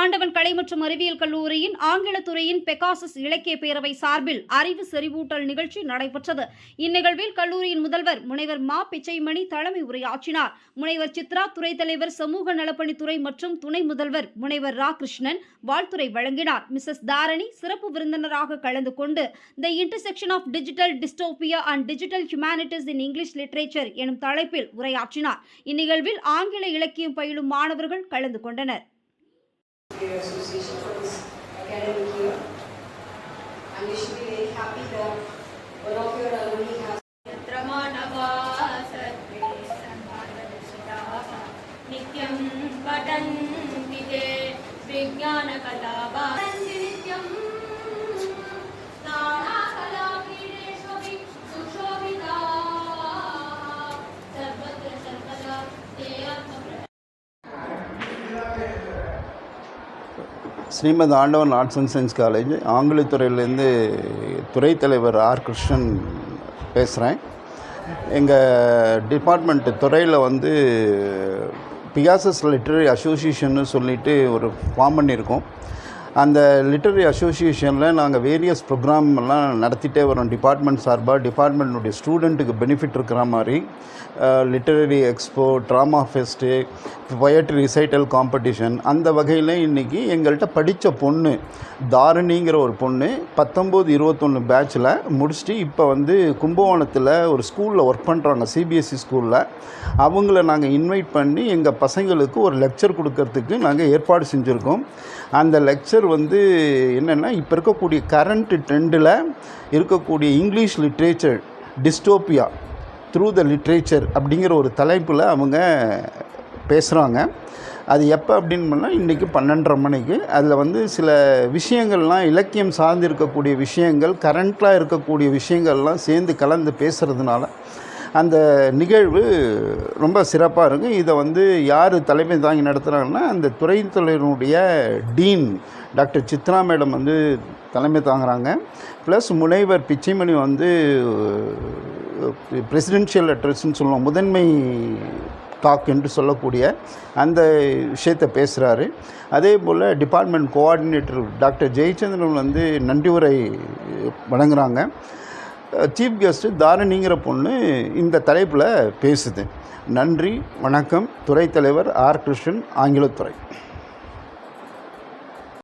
பாண்டவன் கலை மற்றும் அறிவியல் கல்லூரியின் ஆங்கிலத்துறையின் பெகாசஸ் இலக்கிய பேரவை சார்பில் அறிவு செறிவூட்டல் நிகழ்ச்சி நடைபெற்றது. இந்நிகழ்வில் கல்லூரியின் முதல்வர் முனைவர் மா. பிச்சைமணி தலைமை உரையாற்றினார். முனைவர் சித்ரா துறை தலைவர் சமூக நலப்பணித்துறை மற்றும் துணை முதல்வர் முனைவர் ரா கிருஷ்ணன் வாழ்த்துரை வழங்கினார். மிசஸ் தாரணி சிறப்பு விருந்தினராக கலந்து கொண்டு the intersection of digital dystopia and digital humanities in English literature எனும் தலைப்பில் உரையாற்றினார். இந்நிகழ்வில் ஆங்கில இலக்கியம் பயிலும் மாணவர்கள் கலந்து கொண்டனர். Your association for this academic year. And you should be very happy that one of your alumni has यत्र मानवा सर्वे सन्मार्गदर्शिताः नित्यं पठन्ति ते विज्ञानकलावा Srimad Andavan arts and science college ஆங்கிலத்துறையிலேருந்து துறை தலைவர் ஆர். கிருஷ்ணன் பேசுகிறேன் எங்கள் டிபார்ட்மெண்ட்டு துறையில் வந்து பிகாசஸ் லிட்ரரி அசோசியேஷன்னு சொல்லிட்டு ஒரு ஃபார்ம் பண்ணியிருக்கோம். அந்த லிட்டரரி அசோசியேஷனில் நாங்கள் வேரியஸ் ப்ரோக்ராம் எல்லாம் நடத்திட்டே வரோம். டிபார்ட்மெண்ட் சார்பாக டிபார்ட்மெண்ட்டுடைய ஸ்டூடெண்ட்டுக்கு பெனிஃபிட் இருக்கிற மாதிரி literary expo drama fest poetry recital competition அந்த வகையில் இன்றைக்கி எங்கள்கிட்ட படித்த பொண்ணு தாரிணிங்கிற ஒரு பொண்ணு பத்தொம்போது இருபத்தொன்று பேட்சில் முடிச்சுட்டு இப்போ வந்து கும்பகோணத்தில் ஒரு ஸ்கூலில் ஒர்க் பண்ணுறாங்க சிபிஎஸ்சி ஸ்கூலில் அவங்கள நாங்கள் இன்வைட் பண்ணி எங்கள் பசங்களுக்கு ஒரு லெக்சர் கொடுக்கறதுக்கு நாங்கள் ஏற்பாடு செஞ்சுருக்கோம். அந்த லெக்சர் வந்து என்னென்னா இப்போ இருக்கக்கூடிய கரண்ட் ட்ரெண்டில் இருக்கக்கூடிய English literature dystopia through the literature அப்படிங்கிற ஒரு தலைப்பில் அவங்க பேசுகிறாங்க அது எப்போ அப்படின்னு பண்ணால் இன்றைக்கி பன்னெண்டரை மணிக்கு. அதில் வந்து சில விஷயங்கள்லாம் இலக்கியம் சார்ந்து இருக்கக்கூடிய விஷயங்கள் கரண்ட்டாக இருக்கக்கூடிய விஷயங்கள்லாம் சேர்ந்து கலந்து பேசுகிறதுனால அந்த நிகழ்வு ரொம்ப சிறப்பாக இருக்கும் இதை வந்து யார் தலைமை தாங்கி நடத்துகிறாங்கன்னா அந்த துறை டீன் டாக்டர் சித்ரா மேடம் வந்து தலைமை தாங்குறாங்க. ப்ளஸ் முனைவர் பிச்சைமணி வந்து பிரசிடென்ஷியல் அட்ரஸ்ன்னு சொல்லுவோம் முதன்மை டாக் என்று சொல்லக்கூடிய அந்த விஷயத்தை பேசுகிறாரு அதே போல் டிபார்ட்மெண்ட் கோஆர்டினேட்டர் டாக்டர் ஜெயச்சந்திரன் வந்து நன்றி உரை வழங்குறாங்க. சீஃப் கெஸ்ட்டு தாரணிங்கிற பொண்ணு இந்த தலைப்பில் பேசுது. நன்றி வணக்கம். துறைத்தலைவர் ஆர் கிருஷ்ணன் ஆங்கிலத்துறை.